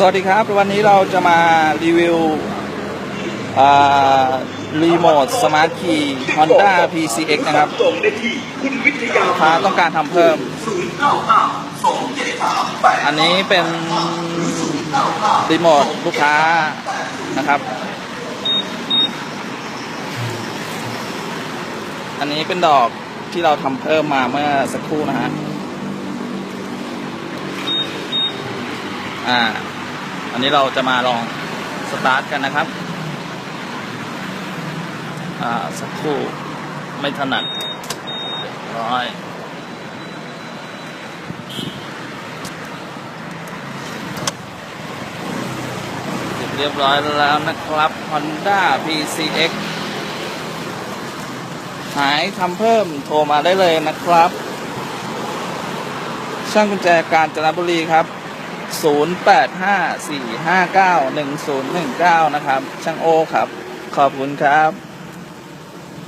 สวัสดีครับ วันนี้เราจะมารีวิวรีโมทสมาร์ทคีย์ Honda PCX นะครับส่งได้ที่คุณวิทยาลูกค้าต้องการทำเพิ่ม อันนี้เป็นรีโมทลูกค้านะครับ อันนี้เป็นดอกที่เราทำเพิ่มมาเมื่อสักครู่นะฮะ อ่า อันนี้เราจะมาลองสตาร์ทกันนะครับอ่าสักครู่ไม่ถนัดร้อยเรียบร้อยแล้วนะครับ Honda PCX หายทำเพิ่มโทรมาได้เลยนะครับ ช่างกุญแจการจนบุรีครับ 0854591019 นะครับ ช่างโอครับ ขอบคุณครับ